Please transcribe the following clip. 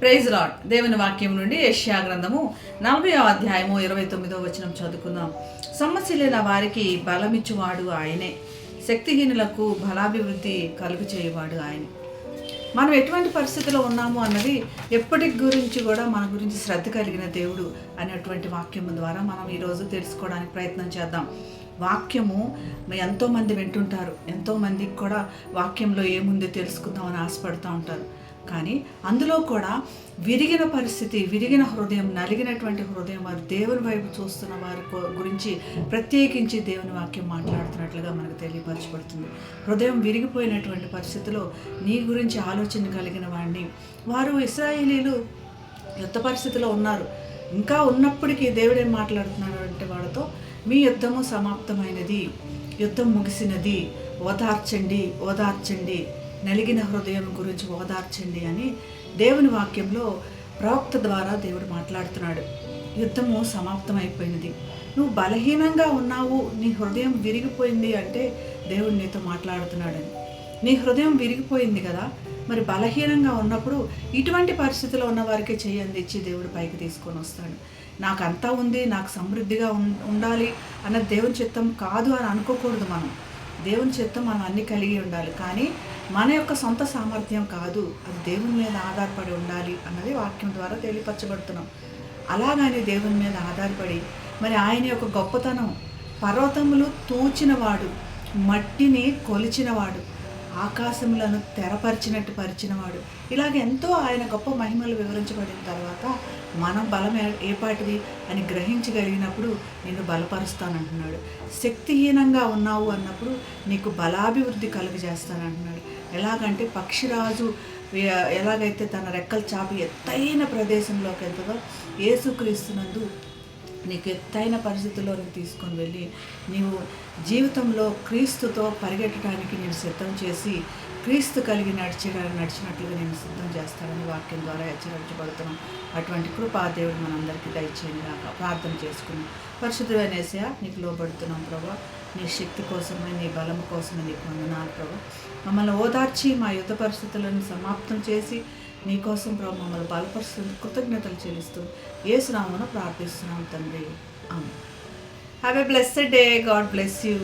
Praise lord దేవుని వాక్యం నుండి యష్యా గ్రంథము నలభై అధ్యాయము ఇరవై తొమ్మిదో వచనం చదువుకుందాం. సమస్యలైన వారికి బలమిచ్చువాడు ఆయనే. శక్తిహీనులకు బలాభివృద్ధి కలుగు చేయవాడు ఆయనే. మనం ఎటువంటి పరిస్థితిలో ఉన్నాము అన్నది ఎప్పటి గురించి కూడా మన గురించి శ్రద్ధ కలిగిన దేవుడు అనేటువంటి వాక్యం ద్వారా మనం ఈరోజు తెలుసుకోవడానికి ప్రయత్నం చేద్దాం. వాక్యము ఎంతోమంది వింటుంటారు. ఎంతోమందికి కూడా వాక్యంలో ఏముంది తెలుసుకుందామని ఆశపడుతూ ఉంటారు. కానీ అందులో కూడా విరిగిన పరిస్థితి విరిగిన హృదయం నలిగినటువంటి హృదయం వారు దేవుని వైపు చూస్తున్న వారి గురించి ప్రత్యేకించి దేవుని వాక్యం మాట్లాడుతున్నట్లుగా మనకు తెలియపరచబడుతుంది. హృదయం విరిగిపోయినటువంటి పరిస్థితిలో నీ గురించి ఆలోచన కలిగిన వాడిని వారు ఇస్రాయేలీలు యుద్ధ పరిస్థితిలో ఉన్నారు. ఇంకా ఉన్నప్పటికీ దేవుడేం మాట్లాడుతున్నాడు అంటే వాళ్ళతో మీ యుద్ధము సమాప్తమైనది యుద్ధం ముగిసినది ఓదార్చండి ఓదార్చండి నలిగిన హృదయం గురించి ఓదార్చండి అని దేవుని వాక్యంలో ప్రవక్త ద్వారా దేవుడు మాట్లాడుతున్నాడు. యుద్ధము సమాప్తమైపోయినది. నువ్వు బలహీనంగా ఉన్నావు నీ హృదయం విరిగిపోయింది అంటే దేవుడు నీతో మాట్లాడుతున్నాడని. నీ హృదయం విరిగిపోయింది కదా మరి బలహీనంగా ఉన్నప్పుడు ఇటువంటి పరిస్థితిలో ఉన్న వారికి ఇచ్చి అందించి దేవుడు పైకి తీసుకొని వస్తాడు. నాకు అంతా ఉంది నాకు సమృద్ధిగా ఉం- ఉండాలి అన్న దేవుని చిత్తం కాదు అని అనుకోకూడదు మనం. దేవుని చిత్తం మనం అన్ని కలిగి ఉండాలి. కానీ మన యొక్క సొంత సామర్థ్యం కాదు అది దేవుని మీద ఆధారపడి ఉండాలి అన్నది వాక్యం ద్వారా తెలియపరచబడుతున్నాం. అలాగని దేవుని మీద ఆధారపడి మరి ఆయన యొక్క గొప్పతనం పర్వతములు తూచినవాడు మట్టిని కొలిచినవాడు. ఆకాశములను తెరపరిచినట్టు పరిచినవాడు. ఇలాగ ఎంతో ఆయన గొప్ప మహిమలు వివరించబడిన తర్వాత మనం బలం ఏపాటిది అని గ్రహించగలిగినప్పుడు నిన్ను బలపరుస్తానంటున్నాడు. శక్తిహీనంగా ఉన్నావు అన్నప్పుడు నీకు బలాభివృద్ధి కలుగజేస్తానంటున్నాడు. ఎలాగంటే పక్షిరాజు ఎలాగైతే తన రెక్కలు చాపి ఎత్తైన ప్రదేశంలోకి వెళ్తుందో ఏసుక్రీస్తునందు నీకు ఎత్తైన పరిస్థితుల్లోకి తీసుకొని వెళ్ళి నీవు జీవితంలో క్రీస్తుతో పరిగెట్టడానికి నేను సిద్ధం చేసి క్రీస్తు కలిగి నడిచే నడిచినట్లుగా నేను సిద్ధం చేస్తానని వాక్యం ద్వారా హెచ్చరించబడుతున్నాం. అటువంటి కృపా దేవుడు మనందరికీ దయచేయండి కాక ప్రార్థన చేసుకున్నాం. పరిశుద్ధమైన నీకు లోబడుతున్నాం ప్రభా. నీ శక్తి కోసమే నీ బలం కోసమే నీకు వందనాలు ప్రభా. మమ్మల్ని ఓదార్చి మా యుద్ధ పరిస్థితులను సమాప్తం చేసి నీకోసం ప్రభు మమ్మల్ని బలపరుస్తుంది కృతజ్ఞతలు చెల్లిస్తూ ఏసునామను ప్రార్థిస్తున్నాం తండ్రి. అవును have a blessed day God bless you